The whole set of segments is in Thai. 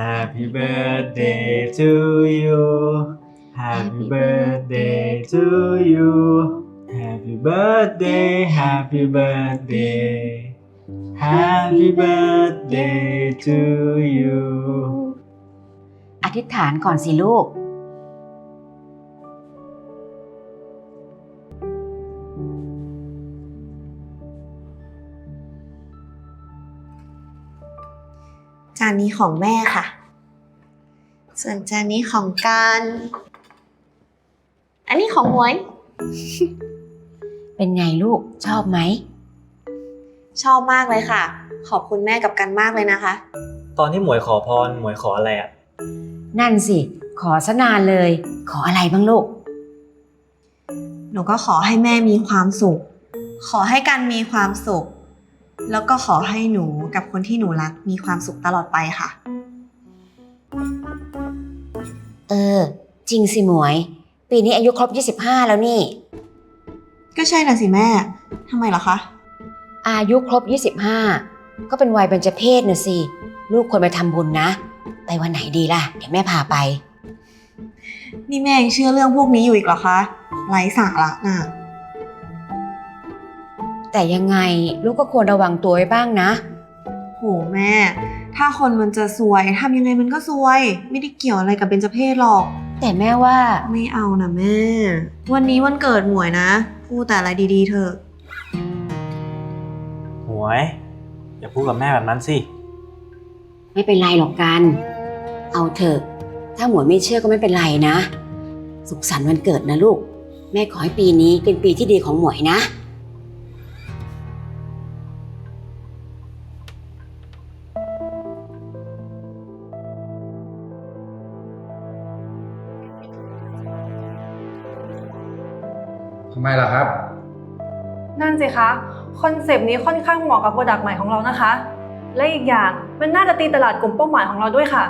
Happy birthday to you Happy birthday to you Happy birthday Happy birthday Happy birthday to you อธิษฐานก่อนสิลูก จานนี้ของแม่ค่ะ ส่วนจานนี้ของการ อันนี้ของหมวย เป็นไงลูกชอบไหม ชอบมากเลยค่ะ ขอบคุณแม่กับกันมากเลยนะคะ ตอนที่หมวยขอพรหมวยขออะไรอะนั่นสิ ขอซะนานเลย ขออะไรบ้างลูก หนูก็ขอให้แม่มีความสุข ขอให้กันมีความสุข แล้วก็ขอให้หนูกับคนที่หนูรักมีความสุขตลอดไปค่ะ เออ จริงสิหมวย ปีนี้อายุครบ 25 แล้วนี่ ก็ใช่น่ะสิแม่ทำไมเหรอคะ อายุครบ 25 ก็เป็นวัยเบญจเพศน่ะสิ ลูกควรไปทำบุญนะ ไปวันไหนดีล่ะ เดี๋ยวแม่พาไป นี่แม่ยังเชื่อเรื่องพวกนี้อยู่อีกเหรอคะไร้สาระน่ะ แต่ยังไงลูกก็ควรระวังตัวไว้บ้างนะ โหแม่ ถ้าคนมันจะซวยทำยังไงมันก็ซวย ไม่ได้เกี่ยวอะไรกับเบญจเพศหรอก แต่แม่ว่า ไม่เอานะแม่ วันนี้วันเกิดหมวยนะ พูดแต่อะไรดีๆเถอะหมวย อย่าพูดกับแม่แบบนั้นสิ ไม่เป็นไรหรอกกัน เอาเถอะ ถ้าหมวยไม่เชื่อก็ไม่เป็นไรนะ สุขสันต์วันเกิดนะลูก แม่ขอให้ปีนี้เป็นปีที่ดีของหมวยนะ ไมล่ะครับ นั่นสิคะ คอนเซปต์นี้ค่อนข้างเหมาะกับโปรดักต์ใหม่ของเรานะคะ และอีกอย่างมันน่าจะตีตลาดกลุ่มเป้าหมายของเราด้วยค่ะ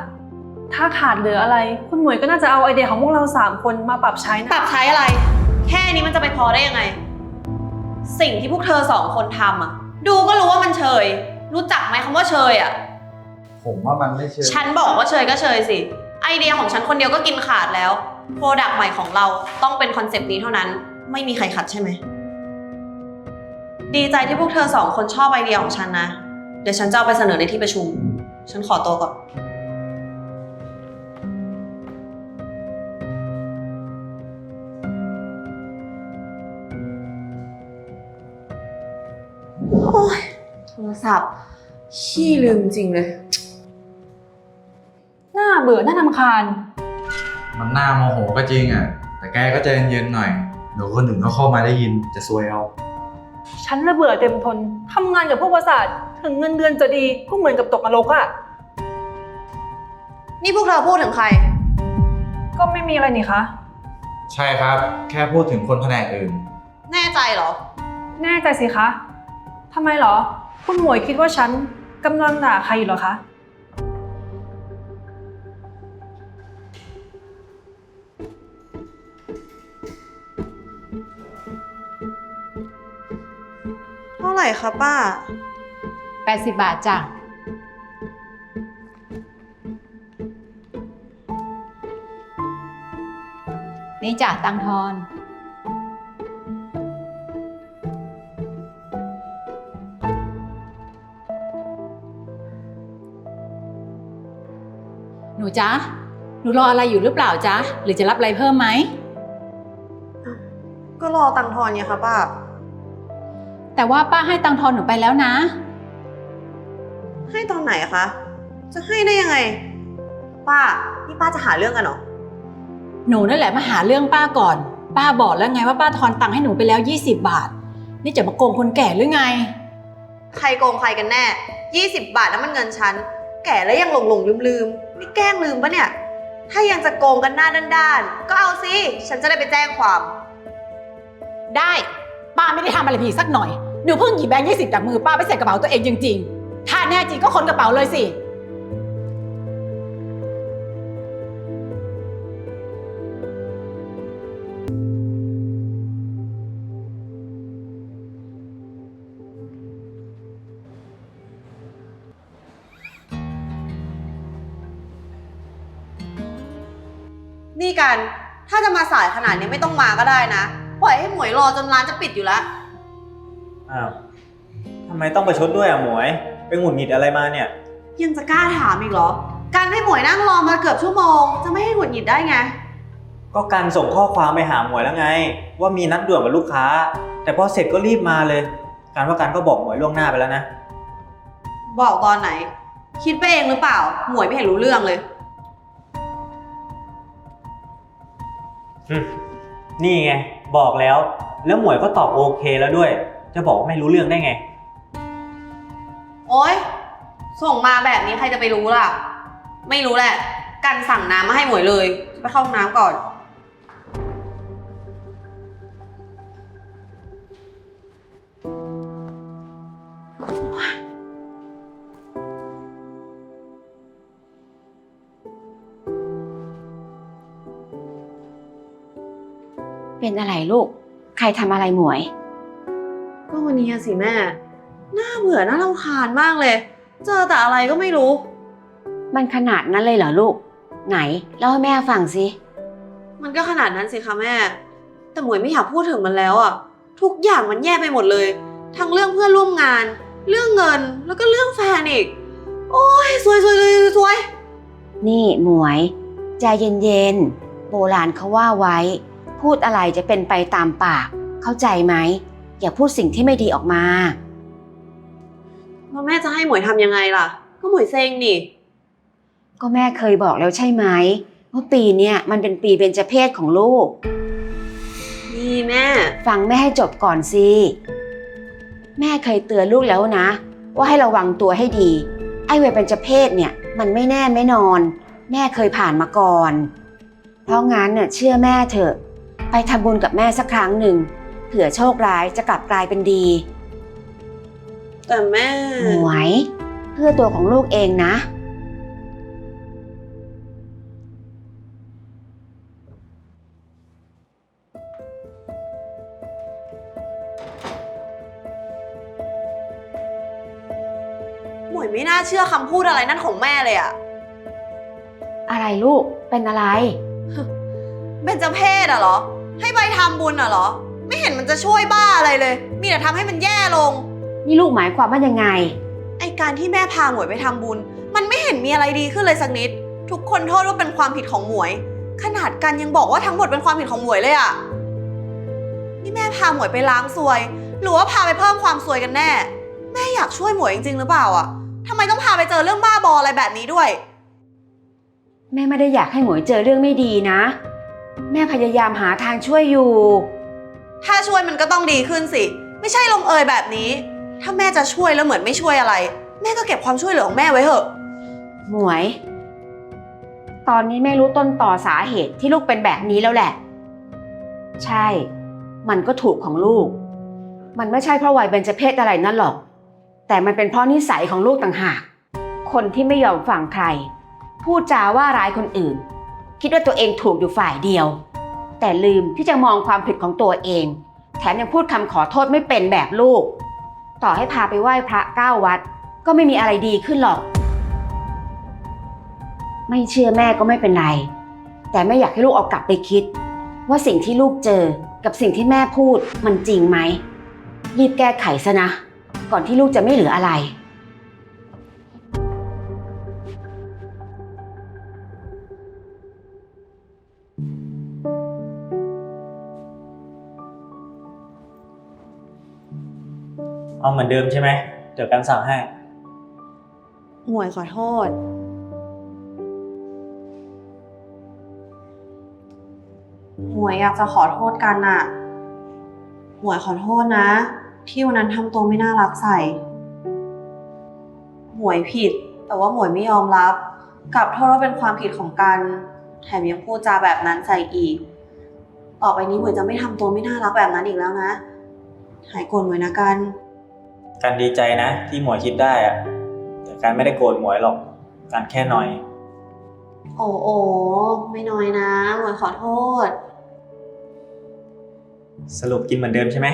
ถ้าขาดเหลืออะไร คุณหมวยก็น่าจะเอาไอเดียของพวกเรา 3 คนมาปรับใช้นะปรับใช้อะไร แค่นี้มันจะไปพอได้ยังไง สิ่งที่พวกเธอสองคนทำอะดูก็รู้ว่ามันเชย รู้จักไหมคำว่าเชยอะผมว่ามันไม่เชิงฉันบอกว่าเชยก็เชยสิ ไอเดียของฉันคนเดียวก็กินขาดแล้ว โปรดักต์ใหม่ของเราต้องเป็นคอนเซปต์นี้เท่านั้น ไม่มีใครขัดใช่ไหม ดีใจที่พวกเธอสองคนชอบไอเดียของฉันนะ เดี๋ยวฉันจะเอาไปเสนอในที่ประชุม ฉันขอตัวก่อน โอ้ยโทรศัพท์ ขี้ลืมจริงเลย น่าเบื่อน่านำคาญ มันน่าโมโหก็จริงอะ แต่แกก็ใจเย็นๆหน่อย เดี๋ยวคนอื่นก็เข้ามาได้ยินจะซวยเอา ฉันระเบื่อเต็มทนทำงานกับพวกประสาทถึงเงินเดือนจะดีก็เหมือนกับตกนรกอะนี่พวกเธอพูดถึงใคร ก็ไม่มีอะไรนี่คะ ใช่ครับ แค่พูดถึงคนแผนกอื่น แน่ใจเหรอ แน่ใจสิคะทำไมเหรอ คุณหมวยคิดว่าฉันกำลังด่าใครอยู่เหรอคะ ไหร่คะป้า 80 บาทจ้ะ นี่จ้ะตังทอน หนูจ๊ะ หนูรออะไรอยู่หรือเปล่าจ๊ะ หรือจะรับอะไรเพิ่มไหม ก็รอตังค์ทอนไงคะป้า แต่ว่าป้าให้ตังทอนหนูไปแล้วนะ ให้ตอนไหนอะคะ จะให้ได้ยังไง ป้า นี่ป้าจะหาเรื่องกันเหรอ หนูนั่นแหละมาหาเรื่องป้าก่อน ป้าบอกแล้วไงว่าป้าทอนตังค์ให้หนูไปแล้ว 20 บาท นี่จะมาโกงคนแก่หรือไง ใครโกงใครกันแน่ 20 บาทนั้นมันเงินฉัน แก่แล้วยังหลงหลงลืมลืมๆนี่แกล้งลืมปะเนี่ย ถ้ายังจะโกงกันหน้าด้านๆ ก็เอาสิ ฉันจะได้ไปแจ้งความ ได้ ป้าไม่ได้ทำอะไรผิดสักหน่อย หนูเพิ่งหยิบแบงค์ยี่สิบจากมือป้าไปใส่กระเป๋าตัวเองจริงๆ ถ้าแน่จริงก็ค้นกระเป๋าเลยสิ นี่กัน ถ้าจะมาสายขนาดนี้ไม่ต้องมาก็ได้นะ ปล่อยให้หมวยรอจนร้านจะปิดอยู่แล้วำไมต้องประชดด้วยอะหมวย ไปหงุดหงิดอะไรมาเนี่ย ยังจะกล้าถามอีกเหรอ การให้หมวยนั่งรอมาเกือบชั่วโมง จะไม่ให้หงุดหงิดได้ไง ก็การส่งข้อความไปหาหมวยแล้วไง ว่ามีนัดด่วนกับลูกค้า แต่พอเสร็จก็รีบมาเลย การว่าการก็บอกหมวยล่วงหน้าไปแล้วนะ บอกตอนไหน คิดไปเองหรือเปล่า หมวยไม่เห็นรู้เรื่องเลยอืมนี่ไง บอกแล้ว แล้วหมวยก็ตอบโอเคแล้วด้วย จะบอกว่าไม่รู้เรื่องได้ไง โอ๊ย ส่งมาแบบนี้ใครจะไปรู้ล่ะ ไม่รู้แหละ กันสั่งน้ำมาให้หมวยเลย ไปเข้าห้องน้ำก่อน เป็นอะไรลูก ใครทำอะไรหมวย ก็วันนี้อะสิแม่ น่าเบื่อน่ารำคาญมากเลย เจอแต่อะไรก็ไม่รู้ มันขนาดนั้นเลยเหรอลูก ไหนเล่าให้แม่ฟังสิ มันก็ขนาดนั้นสิคะแม่ แต่หมวยไม่อยากพูดถึงมันแล้วอะทุกอย่างมันแย่ไปหมดเลย ทั้งเรื่องเพื่อนร่วมงาน เรื่องเงินแล้วก็เรื่องแฟนอีก โอ้ยซวยซวยซวยซวยซวยนี่หมวย ใจเย็นๆ โบราณเขาว่าไว้ พูดอะไรจะเป็นไปตามปาก เข้าใจไหม อย่าพูดสิ่งที่ไม่ดีออกมา แล้วแม่จะให้หมวยทำยังไงล่ะ ก็หมวยเซ็งนี่ ก็แม่เคยบอกแล้วใช่ไหมว่าปีเนี้ยมันเป็นปีเบญจเพศของลูก นี่แม่ ฟังแม่ให้จบก่อนสิแม่เคยเตือนลูกแล้วนะ ว่าให้ระวังตัวให้ดี ไอ้เวรเป็นจเพศเนี่ย มันไม่แน่ไม่นอน แม่เคยผ่านมาก่อน เพราะงั้นเนี่ยเชื่อแม่เถอะ ไปทำบุญกับแม่สักครั้งหนึ่งเผื่อโชคร้ายจะกลับกลายเป็นดี แต่แม่ หมวย เพื่อตัวของลูกเองนะ หมวยไม่น่าเชื่อคำพูดอะไรนั่นของแม่เลยอะอะไรลูกเป็นอะไรเป็นจะเพศอะเหรอ ให้ไปทำบุญอะเหรอ ไม่เห็นมันจะช่วยบ้าอะไรเลย มีแต่ทำให้มันแย่ลง นี่ลูกหมายความว่ายังไง ไอการที่แม่พาหมวยไปทำบุญ มันไม่เห็นมีอะไรดีขึ้นเลยสักนิด ทุกคนโทษว่าเป็นความผิดของหมวย ขนาดกันยังบอกว่าทั้งหมดเป็นความผิดของหมวยเลยอะนี่แม่พาหมวยไปล้างซวย หรือว่าพาไปเพิ่มความซวยกันแน่ แม่อยากช่วยหมวยจริงๆหรือเปล่าอะทำไมต้องพาไปเจอเรื่องบ้าบออะไรแบบนี้ด้วย แม่ไม่ได้อยากให้หมวยเจอเรื่องไม่ดีนะ แม่พยายามหาทางช่วยอยู่ ถ้าช่วยมันก็ต้องดีขึ้นสิ ไม่ใช่ลงเอยแบบนี้ ถ้าแม่จะช่วยแล้วเหมือนไม่ช่วยอะไร แม่ก็เก็บความช่วยเหลือของแม่ไว้เถอะ หมวย ตอนนี้แม่รู้ต้นต่อสาเหตุที่ลูกเป็นแบบนี้แล้วแหละ ใช่ มันก็ถูกของลูก มันไม่ใช่เพราะวัยเบญจเพศอะไรนั่นหรอก แต่มันเป็นเพราะนิสัยของลูกต่างหาก คนที่ไม่ยอมฟังใคร พูดจาว่าร้ายคนอื่น คิดว่าตัวเองถูกอยู่ฝ่ายเดียว แต่ลืมที่จะมองความผิดของตัวเอง แถมยังพูดคำขอโทษไม่เป็นแบบลูก ต่อให้พาไปไหว้พระเก้าวัด ก็ไม่มีอะไรดีขึ้นหรอก ไม่เชื่อแม่ก็ไม่เป็นไร แต่ไม่อยากให้ลูกเอากลับไปคิด ว่าสิ่งที่ลูกเจอกับสิ่งที่แม่พูดมันจริงไหม รีบแก้ไขซะนะ ก่อนที่ลูกจะไม่เหลืออะไร เอาเหมือนเดิมใช่ไหม เดี๋ยวกันสั่งให้ หมวยขอโทษ หมวยอยากจะขอโทษกันน่ะหมวยขอโทษนะ ที่วันนั้นทำตัวไม่น่ารักใส่ หมวยผิด แต่ว่าหมวยไม่ยอมรับ กลับโทษว่าเป็นความผิดของกัน แถมยังพูดจาแบบนั้นใส่อีก ต่อไปนี้หมวยจะไม่ทำตัวไม่น่ารักแบบนั้นอีกแล้วนะ หายโกรธหมวยนะกัน การดีใจนะ ที่หมวยคิดได้อะแต่การไม่ได้โกรธหมวยหรอก การแค่หน่อย โอ้โอไม่น้อยนะหมวยขอโทษ สรุปกินเหมือนเดิมใช่ไหม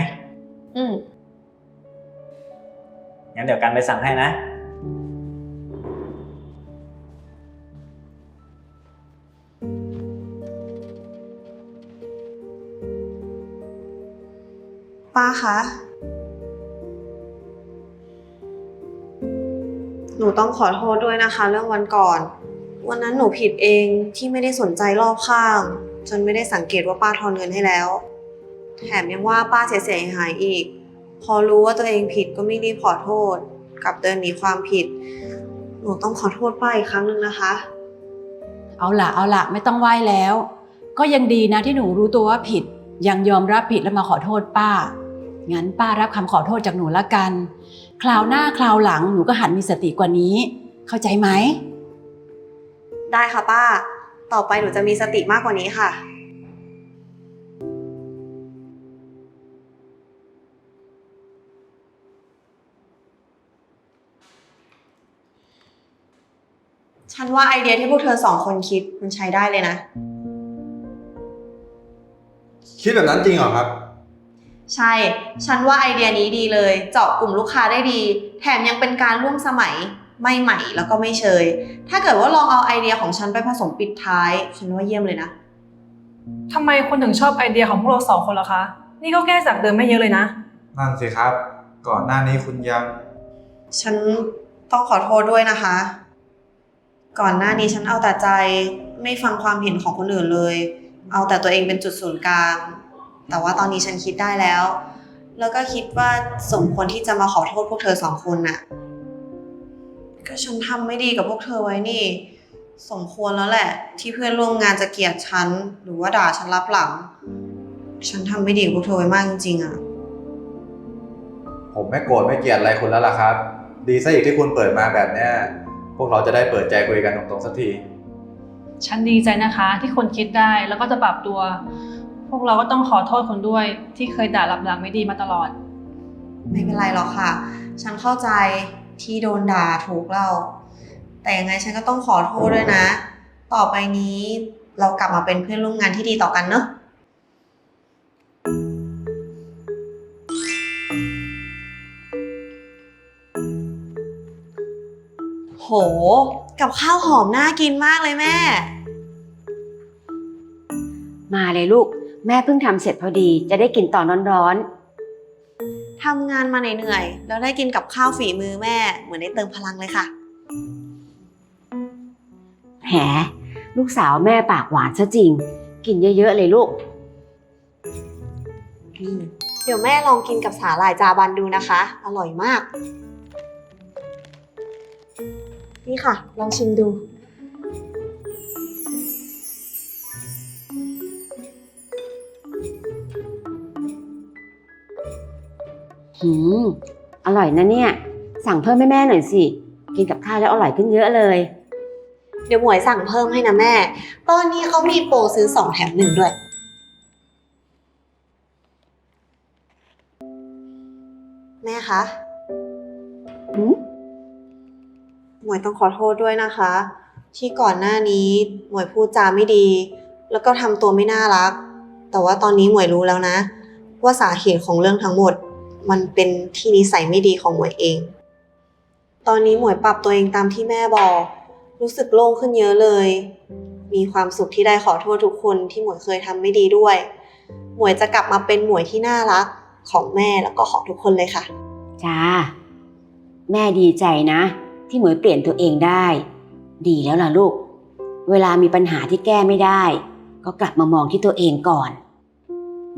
อืมงั้นเดี๋ยวกันไปสั่งให้นะ ป้าคะ นูต้องขอโทษด้วยนะคะ เรื่องวันก่อน วันนั้นหนูผิดเองที่ไม่ได้สนใจรอบข้าง จนไม่ได้สังเกตว่าป้าทอนเงินให้แล้ว แถมยังว่าป้าเสียหายอีก พอรู้ว่าตัวเองผิดก็ไม่รีบขอโทษกลับเดินหนีความผิด หนูต้องขอโทษป้าอีกครั้งหนึ่งนะคะ เอาละเอาละไม่ต้องไหว้แล้ว ก็ยังดีนะที่หนูรู้ตัวว่าผิด ยังยอมรับผิดแล้วมาขอโทษป้า งั้นป้ารับคำขอโทษจากหนูละกัน คราวหน้าคราวหลังหนูก็หันมีสติกว่านี้ เข้าใจไหม ได้ค่ะป้า ต่อไปหนูจะมีสติมากกว่านี้ค่ะ ฉันว่าไอเดียที่พวกเธอสองคนคิดมันใช้ได้เลยนะ คิดแบบนั้นจริงเหรอครับ ใช่ ฉันว่าไอเดียนี้ดีเลย เจาะกลุ่มลูกค้าได้ดี แถมยังเป็นการร่วมสมัย ไม่ใหม่แล้วก็ไม่เชย ถ้าเกิดว่าลองเอาไอเดียของฉันไปผสมปิดท้าย ฉันว่าเยี่ยมเลยนะ ทำไมคุณถึงชอบไอเดียของพวกเราสองคนล่ะคะ นี่ก็แก้จากเดิมไม่เยอะเลยนะ นั่นสิครับ ก่อนหน้านี้คุณยัง ฉันต้องขอโทษด้วยนะคะ ก่อนหน้านี้ฉันเอาแต่ใจ ไม่ฟังความเห็นของคนอื่นเลย เอาแต่ตัวเองเป็นจุดศูนย์กลาง แต่ว่าตอนนี้ฉันคิดได้แล้ว แล้วก็คิดว่าสมควรที่จะมาขอโทษพวกเธอสองคนน่ะ ก็ฉันทำไม่ดีกับพวกเธอไว้นี่ สมควรแล้วแหละ ที่เพื่อนร่วมงานจะเกลียดฉัน หรือว่าด่าฉันรับหลัง ฉันทำไม่ดีกับพวกเธอไว้มากจริงๆอะ ผมไม่โกรธไม่เกลียดอะไรคุณแล้วล่ะครับ ดีซะอีกที่คุณเปิดมาแบบเนี้ยพวกเราจะได้เปิดใจคุยกันตรงๆสักที ฉันดีใจนะคะที่คนคิดได้แล้วก็จะปรับตัวพ วกเราก็ต้องขอโทษคนด้วย ที่เคยด่ารับหลังไม่ดีมาตลอด ไม่เป็นไรหรอกค่ะ ฉันเข้าใจที่โดนด่าถูกเรา แต่ยังไงฉันก็ต้องขอโทษด้วยนะ ต่อไปนี้เรากลับมาเป็นเพื่อนร่วมงานที่ดีต่อกันเนอะโห กับข้าวหอมน่ากินมากเลยแม่ มาเลยลูก แม่เพิ่งทำเสร็จพอดีจะได้กินตอนร้อนทำงานมาเหนื่อยๆแล้วได้กินกับข้าวฝีมือแม่ เหมือนได้เติมพลังเลยค่ะ ๆแหมลูกสาวแม่ปากหวานซะจริง กินเยอะๆเลยลูก เดี๋ยวแม่ลองกินกับสาหร่ายจาบันดูนะคะ อร่อยมาก นี่ค่ะ ลองชิมดู หืม อร่อยนะเนี่ย สั่งเพิ่มให้แม่หน่อยสิ กินกับข้าวแล้วอร่อยขึ้นเยอะเลย เดี๋ยวหมวยสั่งเพิ่มให้นะแม่ ตอนนี้เขามีโปรซื้อ2แถมหนึ่งด้วย แม่คะหืม หมวยต้องขอโทษด้วยนะคะ ที่ก่อนหน้านี้หมวยพูดจาไม่ดี แล้วก็ทำตัวไม่น่ารัก แต่ว่าตอนนี้หมวยรู้แล้วนะ ว่าสาเหตุของเรื่องทั้งหมด มันเป็นที่นิสัยไม่ดีของหมวยเอง ตอนนี้หมวยปรับตัวเองตามที่แม่บอก รู้สึกโล่งขึ้นเยอะเลย มีความสุขที่ได้ขอโทษทุกคนที่หมวยเคยทำไม่ดีด้วย หมวยจะกลับมาเป็นหมวยที่น่ารักของแม่แล้วก็ของทุกคนเลยค่ะ จ้า แม่ดีใจนะ ที่หมวยเปลี่ยนตัวเองได้ ดีแล้วล่ะลูก เวลามีปัญหาที่แก้ไม่ได้ ก็กลับมามองที่ตัวเองก่อน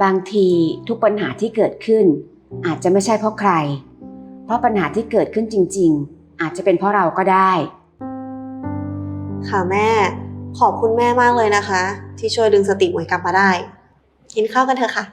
บางทีทุกปัญหาที่เกิดขึ้น อาจจะไม่ใช่เพราะใคร เพราะปัญหาที่เกิดขึ้นจริง ๆ อาจจะเป็นเพราะเราก็ได้ ค่ะแม่ ขอบคุณแม่มากเลยนะคะ ที่ช่วยดึงสติหมวยกลับมาได้ กินข้าวกันเถอะค่ะ